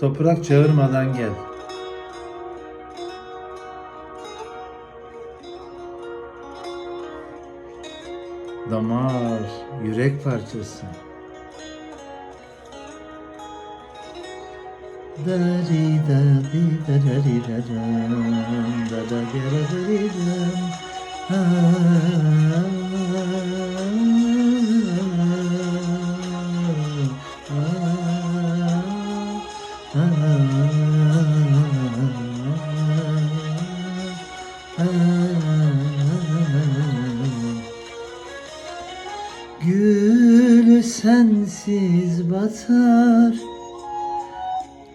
Toprak çağırmadan gel. Damar, yürek parçası. Dari da di da da di da da da di da da Gül sensiz batar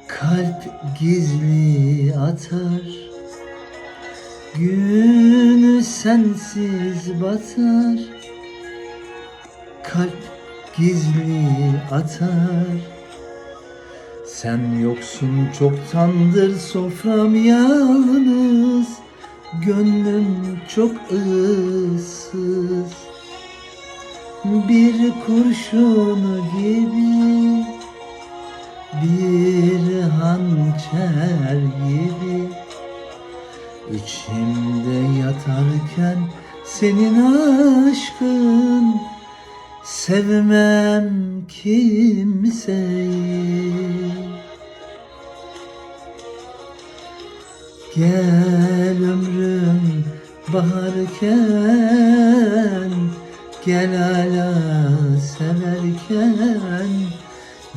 Kalp gizli atar. Gün sensiz batar Kalp gizli atar. Sen yoksun çoktandır sofram yalnız Gönlüm çok ıssız. Bir kurşun gibi bir hançer gibi. İçimde yatarken senin aşkın sevmem kimseyi Gel ömrüm baharken Gel hala severken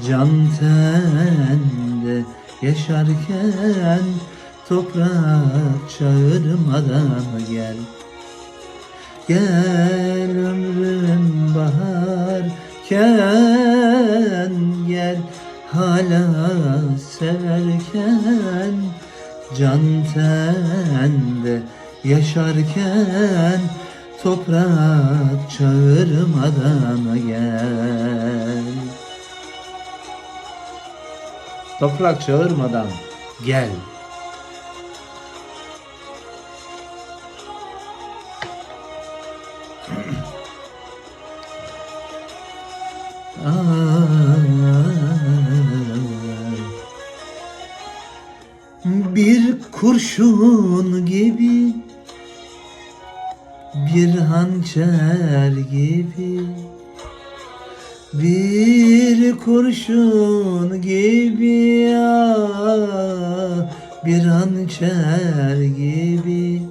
Can tende yaşarken Toprak çağırmadan gel. Gel ömrüm baharken Gel hala severken Can tende yaşarken Toprak çağırmadan gel. Toprak çağırmadan gel Bir kurşun gibi Bir hançer gibi. Bir kurşun gibi ah, Bir hançer gibi.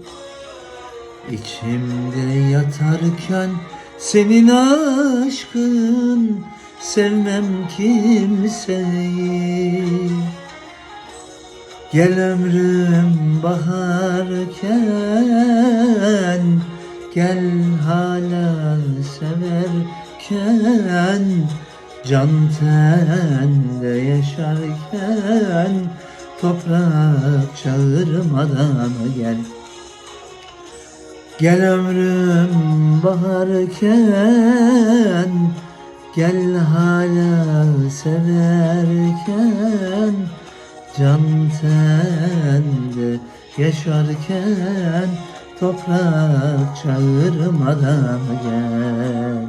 İçimde yatarken senin aşkın Sevmem kimseyi Gel ömrüm baharken Gel hala severken Can tende yaşarken Toprak çağırmadan gel. Gel ömrüm baharken Gel hala severken Can tende yaşarken Toprak çağırmadan gel.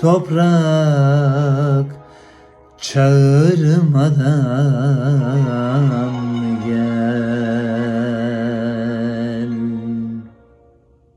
Toprak çağırmadan